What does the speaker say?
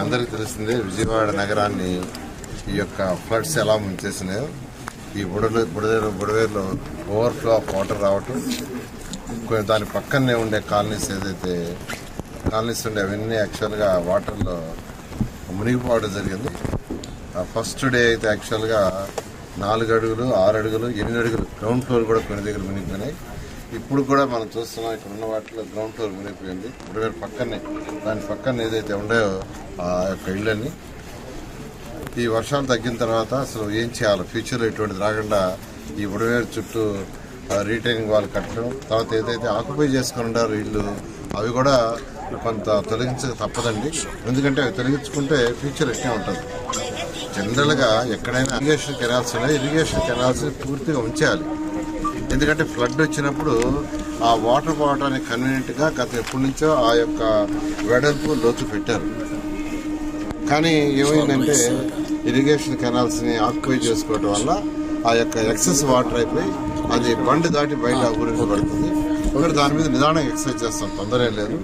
అందరికీ తెలిసిందే విజయవాడ నగరాన్ని ఈ యొక్క ఫ్లడ్స్ ఎలా ముంచేసినాయో. ఈ బుడలు బుడదేరు బుడవేరులో ఓవర్ఫ్లో ఆఫ్ వాటర్ రావటం దాని పక్కనే ఉండే కాలనీస్ ఏదైతే కాలనీస్ ఉండే అవన్నీ యాక్చువల్గా వాటర్లో మునిగిపోవడం జరిగింది. ఆ ఫస్ట్ డే అయితే యాక్చువల్గా నాలుగు అడుగులు ఆరు అడుగులు ఎనిమిది అడుగులు గ్రౌండ్ ఫ్లోర్ కూడా కొన్ని దగ్గర మునిగిపోయినాయి. ఇప్పుడు కూడా మనం చూస్తున్నాం ఇక్కడ ఉన్న వాటిలో గ్రౌండ్ ఫ్లోర్ మునిగిపోయింది. బుడవేరు పక్కనే దాని పక్కన ఏదైతే ఉన్నాయో ఆ యొక్క ఇళ్ళని. ఈ వర్షాలు తగ్గిన తర్వాత అసలు ఏం చేయాలి? ఫ్యూచర్లో ఇటువంటిది రాకుండా ఈ ఉడవేరు చుట్టూ రీటైనింగ్ వాళ్ళు కట్టడం తర్వాత ఏదైతే ఆక్యుపై చేసుకుని ఉండారు ఇళ్ళు అవి కూడా కొంత తొలగించక తప్పదండి. ఎందుకంటే అవి తొలగించుకుంటే ఫ్యూచర్ ఎట్టే ఉంటుంది. జనరల్గా ఎక్కడైనా ఇరిగేషన్ కెనాల్స్ ఉన్నాయి. ఇరిగేషన్ కెనాల్స్ పూర్తిగా ఉంచాలి. ఎందుకంటే ఫ్లడ్ వచ్చినప్పుడు ఆ వాటర్ పోవడానికి కన్వీనియంట్గా గత ఎప్పటి నుంచో ఆ యొక్క వెడల్పు లోతు పెట్టారు. కానీ ఏమైందంటే ఇరిగేషన్ కెనాల్స్ని ఆక్యుపై చేసుకోవడం వల్ల ఆ యొక్క ఎక్సెస్ వాటర్ అయిపోయి అది బండి దాటి బయట ఊరికి పడుతుంది. ఒకటి దాని మీద నిదానంగా ఎక్సర్సైజ్ చేస్తాం తొందర లేదు.